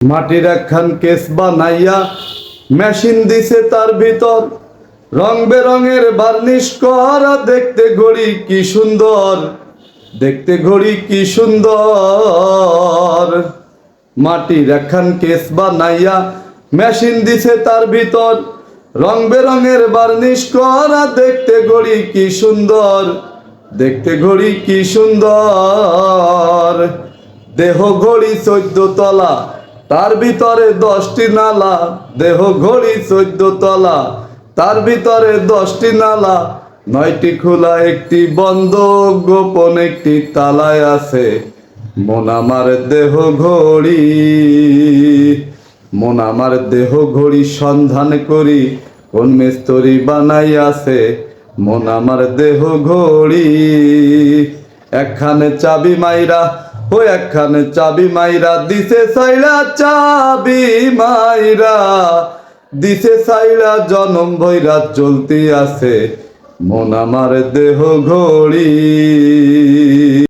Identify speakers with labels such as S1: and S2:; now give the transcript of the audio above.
S1: মাটির একখান কেস বানাইয়া মেশিন দিছে তার ভিতর। রং বেরঙের বার্নিশ করা দেখতে ঘড়ি কি সুন্দর, দেখতে ঘড়ি কি সুন্দর। মাটির একখান কেস বানাইয়া মেশিন দিছে তার ভিতর। রং বেরঙের বার্নিশ করা দেখতে ঘড়ি কি সুন্দর, দেখতে ঘড়ি কি সুন্দর। দেহ ঘড়ি চোদ্দ তলা তার ভিতরে দশটি নালা, দেহ ঘড়ি চোদ্দ তলা। তার ভিতরে দশটি নালা, নয়টি খোলা, একটি বন্ধ, গোপন একটি তালায় আছে। মন আমার দেহ ঘড়ি, মন আমার দেহ ঘড়ি সন্ধান করি, কোন মিস্তরি বানাই আছে? মন আমার দেহ ঘড়ি, একখানে চাবি মাইরা ও একখানে চাবি মাইরা, দিছে সাইরা চাবি মাইরা। দিছে সাইরা জনম ভৈরা চলতি আছে মন আমার দেহ ঘড়ি।